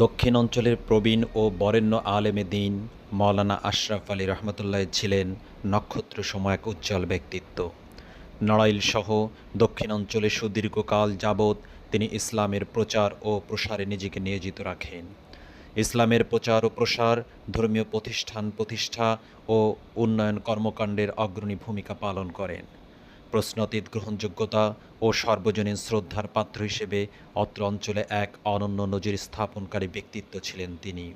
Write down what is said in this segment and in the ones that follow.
দক্ষিণ অঞ্চলের প্রবীণ ও বরেণ্য আলেমে দিন মৌলানা আশরাফ আলী রহমতুল্লাহ ছিলেন নক্ষত্র সম এক উজ্জ্বল ব্যক্তিত্ব। নড়াইল সহ দক্ষিণ অঞ্চলে সুদীর্ঘকাল যাবৎ তিনি ইসলামের প্রচার ও প্রসারে নিজেকে নিয়োজিত রাখেন। ইসলামের প্রচার ও প্রসার, ধর্মীয় প্রতিষ্ঠান প্রতিষ্ঠা ও উন্নয়ন কর্মকাণ্ডের অগ্রণী ভূমিকা পালন করেন। প্রশ্নতীত গ্রহণযোগ্যতা ও সর্বজনীন শ্রদ্ধার পাত্র হিসেবে অত্র অঞ্চলে এক অনন্য নজির স্থাপনকারী ব্যক্তিত্ব ছিলেন তিনি।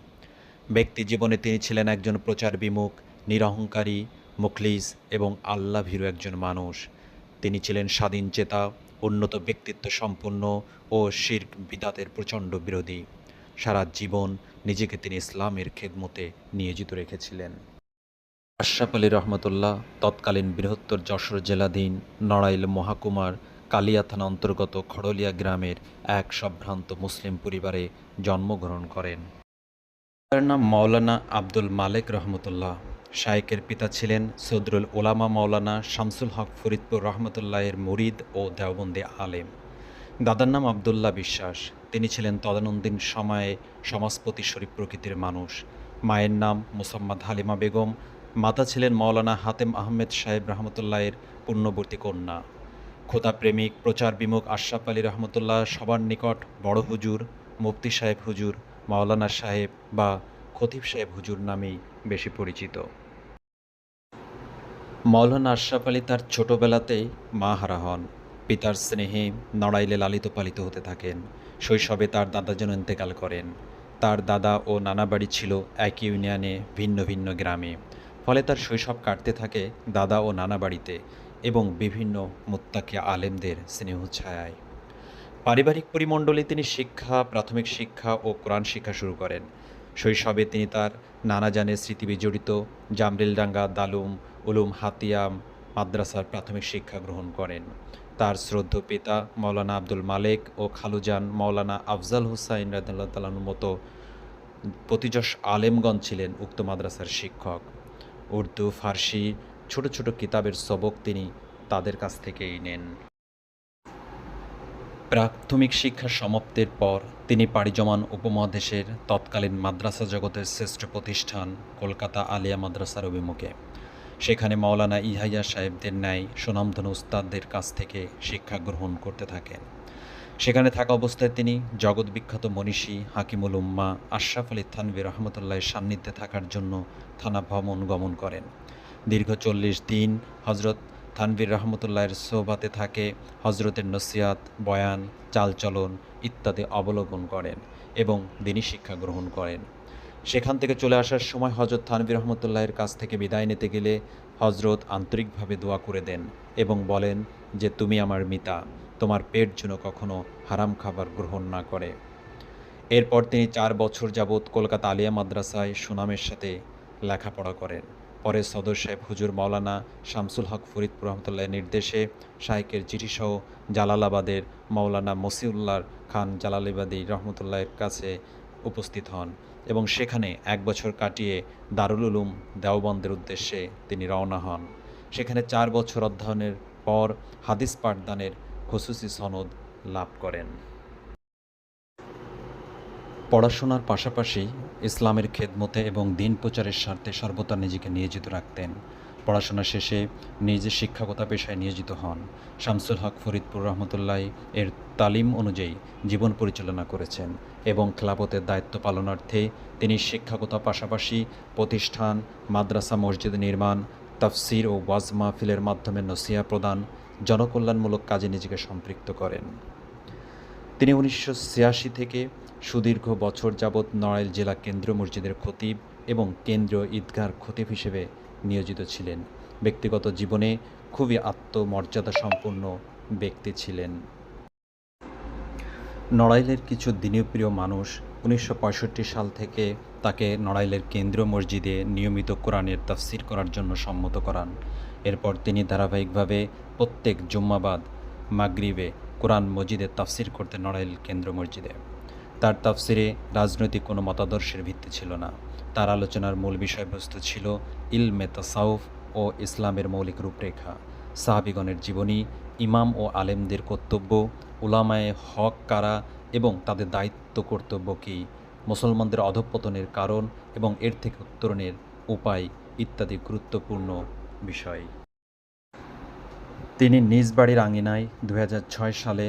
ব্যক্তি জীবনে তিনি ছিলেন একজন প্রচার বিমুখ, নিরহংকারী, মুখলিস এবং আল্লাহ ভীরু একজন মানুষ। তিনি ছিলেন স্বাধীন চেতা, উন্নত ব্যক্তিত্ব সম্পন্ন ও শির্ক বিদাতের প্রচণ্ড বিরোধী। সারা জীবন নিজেকে তিনি ইসলামের খেদমতে নিয়োজিত রেখেছিলেন। আশরাফ আলী রহমতুল্লাহ, তৎকালীন বৃহত্তর যশোর জেলাধীন নড়াইল মহাকুমার কালিয়া থানা অন্তর্গত খড়লিয়া গ্রামের এক সম্ভ্রান্ত মুসলিম পরিবারে জন্মগ্রহণ করেন। তার নাম মাওলানা আব্দুল মালেক রহমতুল্লাহ। শায়েকের পিতা ছিলেন সদরুল ওলামা মাওলানা শামসুল হক ফরিদপুর রহমতুল্লাহের মুরিদ ও দেওবন্দে আলেম। দাদার নাম আবদুল্লাহ বিশ্বাস। তিনি ছিলেন তদানন্দিন সময়ে সমাজপতি শরীফ প্রকৃতির মানুষ। মায়ের নাম মুসাম্মাদ হালিমা বেগম মাতা ছিলেন মৌলানা হাতেম আহমেদ সাহেব রহমতুল্লাহের পুণ্যবর্তী কন্যা। খোদাপ্রেমিক প্রচার বিমুখ আশরাফ আলী রহমতুল্লাহ সবার নিকট বড় হুজুর, মুফতি সাহেব হুজুর, মাওলানা সাহেব বা খতিব সাহেব হুজুর নামেই বেশি পরিচিত। মৌলানা আশরাফ আলী তার ছোটবেলাতেই মা হারা হন। পিতার স্নেহে নড়াইলে লালিত পালিত হতে থাকেন। শৈশবে তার দাদা যেন ইন্তেকাল করেন। তার দাদা ও নানা বাড়ি ছিল একই ইউনিয়নে, ভিন্ন ভিন্ন গ্রামে। ফলে তার শৈশব কাটতে থাকে দাদা ও নানা বাড়িতে এবং বিভিন্ন মুত্তাকি আলেমদের স্নেহ ছায়ায়। পারিবারিক পরিমণ্ডলে তিনি শিক্ষা, প্রাথমিক শিক্ষা ও কোরআন শিক্ষা শুরু করেন। শৈশবে তিনি তার নানা জানের স্মৃতি বিজড়িত জামরিলডাঙ্গা, দালুম, উলুম হাতিয়াম মাদ্রাসার প্রাথমিক শিক্ষা গ্রহণ করেন। তার শ্রদ্ধ পিতা মৌলানা আব্দুল মালেক ও খালুজান মৌলানা আফজাল হুসাইন রাদিল্লাহ মতো প্রতিযশ আলেমগঞ্জ ছিলেন উক্ত মাদ্রাসার শিক্ষক। উর্দু, ফার্সি ছোট ছোট কিতাবের সবক তিনি তাদের কাছ থেকেই নেন। প্রাথমিক শিক্ষা সমাপ্তির পর তিনি পাড়ি জমান উপমহাদেশের তৎকালীন মাদ্রাসা জগতের শ্রেষ্ঠ প্রতিষ্ঠান কলকাতা আলিয়া মাদ্রাসার অভিমুখে। সেখানে মাওলানা ইহাইয়া সাহেবদের ন্যায় সুনামধনু উস্তাদদের কাছ থেকে শিক্ষা গ্রহণ করতে থাকেন। সেখানে থাকা অবস্থায় তিনি জগৎ বিখ্যাত মনীষী হাকিমুল উম্মা আশরাফ আলী থানভি রহমতুল্লাহের সান্নিধ্যে থাকার জন্য থানা ভ্রমণ গমন করেন। দীর্ঘ চল্লিশ দিন হজরত থানভীর রহমতুল্লাহের সোহবাতে থাকে হজরতের নসিয়াত, বয়ান, চালচলন ইত্যাদি অবলোকন করেন এবং দিনী শিক্ষা গ্রহণ করেন। সেখান থেকে চলে আসার সময় হজরত থানভী রহমতুল্লাহের কাছ থেকে বিদায় নিতে গেলে হজরত আন্তরিকভাবে দোয়া করে দেন এবং বলেন যে, তুমি আমার মিতা, তোমার পেট যেন কখনো হারাম খাবার গ্রহণ না করে। এরপর তিনি চার বছর যাবৎ কলকাতা আলিয়া মাদ্রাসায় সুনামের সাথে লেখাপড়া করেন। পরে সদর সাহেব হুজুর মাওলানা শামসুল হক ফরিদপুর রহমতুল্লাহের নির্দেশে শাহেকের চিঠিসহ জালালাবাদের মাওলানা মসিউল্লাহ খান জালালাবাদী রহমতুল্লাহের কাছে উপস্থিত হন। এবং সেখানে এক বছর কাটিয়ে দারুল উলুম দেওবন্দের উদ্দেশ্যে তিনি রওনা হন। সেখানে চার বছর অধ্যয়নের পর হাদিস পাঠদানের খসুসি সনদ লাভ করেন। পড়াশোনার পাশাপাশি ইসলামের খেদমতে এবং দিন প্রচারের স্বার্থে সর্বদা নিজেকে নিয়োজিত রাখতেন। পড়াশোনা শেষে নিজে শিক্ষকতা পেশায় নিয়োজিত হন। শামসুল হক ফরিদপুর রহমতুল্লাহ এর তালিম অনুযায়ী জীবন পরিচালনা করেছেন এবং খেলাপথের দায়িত্ব পালনার্থে তিনি শিক্ষকতা পাশাপাশি প্রতিষ্ঠান, মাদ্রাসা, মসজিদ নির্মাণ, তাফসির ও ওয়াজ মাহফিলের মাধ্যমে নসিয়া প্রদান, জনকল্যাণমূলক কাজে নিজেকে সম্পৃক্ত করেন। তিনি উনিশশো ছিয়াশি থেকে সুদীর্ঘ বছর যাবৎ নড়াইল জেলা কেন্দ্রীয় মসজিদের খতিব এবং কেন্দ্রীয় ঈদগার খতিব হিসেবে নিয়োজিত ছিলেন। ব্যক্তিগত জীবনে খুবই আত্মমর্যাদা সম্পন্ন ব্যক্তি ছিলেন। নড়াইলের কিছু দিনীয়প্রিয় মানুষ উনিশশো পঁয়ষট্টি সাল থেকে তাকে নড়াইলের কেন্দ্রীয় মসজিদে নিয়মিত কোরআনের তাফসির করার জন্য সম্মত করান। এরপর তিনি ধারাবাহিকভাবে প্রত্যেক জুম্মাবাদ মাগরিবে কোরআন মসজিদে তাফসির করতে নড়াইল কেন্দ্র মসজিদে। তার তাফসিরে রাজনৈতিক কোনো মতাদর্শের ভিত্তি ছিল না। তার আলোচনার মূল বিষয়বস্তু ছিল ইলমে তাসাউফ ও ইসলামের মৌলিক রূপরেখা। সাহাবিগণের জীবনী, ইমাম ও আলেমদের কর্তব্য, উলামায়ে হক কারা এবং তাদের দায়িত্ব কর্তব্য কী, মুসলমানদের অধঃপতনের কারণ এবং এর থেকে উত্তরণের উপায় ইত্যাদি গুরুত্বপূর্ণ বিষয়। তিনি নিজ বাড়ির আঙিনায় দু হাজার ছয় সালে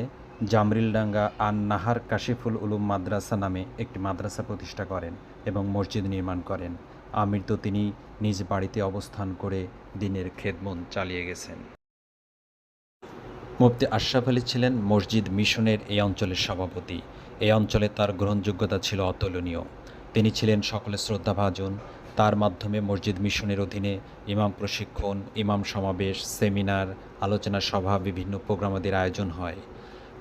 জামরিলডাঙ্গা আন নাহার কাশিফুল উলুম মাদ্রাসা নামে একটি মাদ্রাসা প্রতিষ্ঠা করেন। এবং মসজিদ নির্মাণ করেন। আমৃত তিনি নিজ বাড়িতে অবস্থান করে দিনের খেদমন চালিয়ে গেছেন। মুফতি আশরাফ আলী ছিলেন মসজিদ মিশনের এই অঞ্চলের সভাপতি। এই অঞ্চলে তার গ্রহণযোগ্যতা ছিল অতুলনীয়। তিনি ছিলেন সকলের শ্রদ্ধাভাজন। তার মাধ্যমে মসজিদ মিশনের অধীনে ইমাম প্রশিক্ষণ, ইমাম সমাবেশ, সেমিনার, আলোচনা সভা, বিভিন্ন প্রোগ্রামাদির আয়োজন হয়।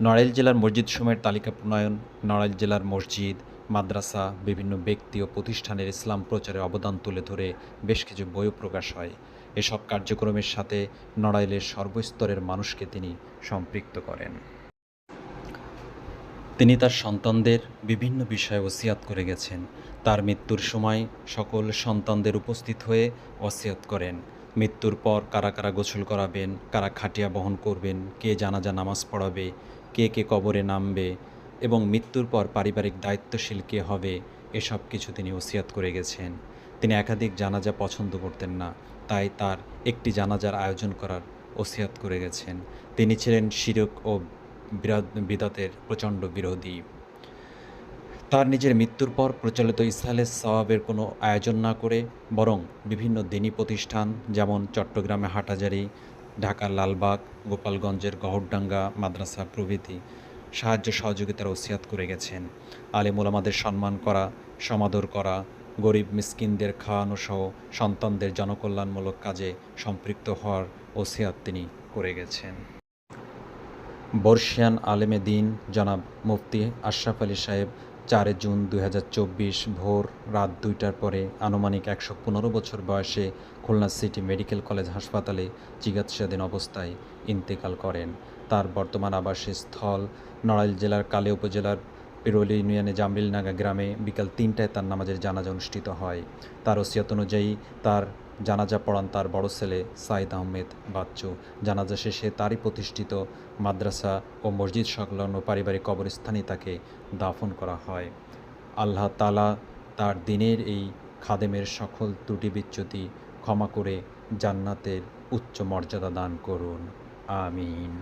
নড়াইল জেলার মসজিদ সময়ের তালিকা প্রণয়ন, নড়াইল জেলার মসজিদ মাদ্রাসা, বিভিন্ন ব্যক্তি ও প্রতিষ্ঠানের ইসলাম প্রচারে অবদান তুলে ধরে বেশ কিছু বইও প্রকাশ হয়। এসব কার্যক্রমের সাথে নড়াইলের সর্বস্তরের মানুষকে তিনি সম্পৃক্ত করেন। তিনি তার সন্তানদের বিভিন্ন বিষয়ে ওসিয়াত করে গেছেন। তার মৃত্যুর সময় সকল সন্তানদের উপস্থিত হয়ে ওসিয়াত করেন। মৃত্যুর পর কারা কারা গোসল করাবেন, কারা খাটিয়া বহন করবেন, কে জানাজা নামাজ পড়াবে, কে কে কবরে নামবে এবং মৃত্যুর পর পারিবারিক দায়িত্বশীল কে হবে, এসব কিছু তিনি ওসিয়াত করে গেছেন। তিনি একাধিক জানাজা পছন্দ করতেন না, তাই তার একটি জানাজার আয়োজন করার ওসিয়াত করে গেছেন। তিনি ছিলেন শিরক ও বিদাতের প্রচণ্ড বিরোধী। তার নিজের মৃত্যুর পর প্রচলিত ইসলামের সওয়াবের কোনো আয়োজন না করে বরং বিভিন্ন দিনী প্রতিষ্ঠান যেমন চট্টগ্রামে হাটাজারি ঢাকার লালবাগ, গোপালগঞ্জের গহরডাঙ্গা মাদ্রাসা প্রভৃতি সাহায্য সহযোগিতার ওসিয়াত করে গেছেন। আলেম ওলামাদের সম্মান করা, সমাদর করা, গরিব মিসকিনদের খাওয়ানো সহ সন্তানদের জনকল্যাণমূলক কাজে সম্পৃক্ত হওয়ার ওসিয়াত তিনি করে গেছেন। বর্ষিয়ান আলেমে দিন, জনাব মুফতি আশরাফ আলী সাহেব, চারে জুন দু হাজার চব্বিশ ভোর রাত দুইটার পরে আনুমানিক একশো পনেরো বছর বয়সে খুলনা সিটি মেডিকেল কলেজ হাসপাতালে চিকিৎসাধীন অবস্থায় ইন্তেকাল করেন। তার বর্তমান আবাসস্থল নড়াইল জেলার কালে উপজেলার পিরোলি ইউনিয়নে জামরিলনাগা গ্রামে বিকাল তিনটায় তার নামাজের জানাজা অনুষ্ঠিত হয়। তার ওসিয়ত অনুযায়ী তার জানাজা পড়ান তার বড় ছেলে সাইদ আহমেদ বাচ্চু। জানাজা শেষে তারই প্রতিষ্ঠিত মাদ্রাসা ও মসজিদ সংলগ্ন পারিবারিক কবরস্থানে তাকে দাফন করা হয়। আল্লাহ তালা তার দিনের এই খাদেমের সকল ত্রুটি বিচ্যুতি ক্ষমা করে জান্নাতের উচ্চ মর্যাদা দান করুন। আমিন।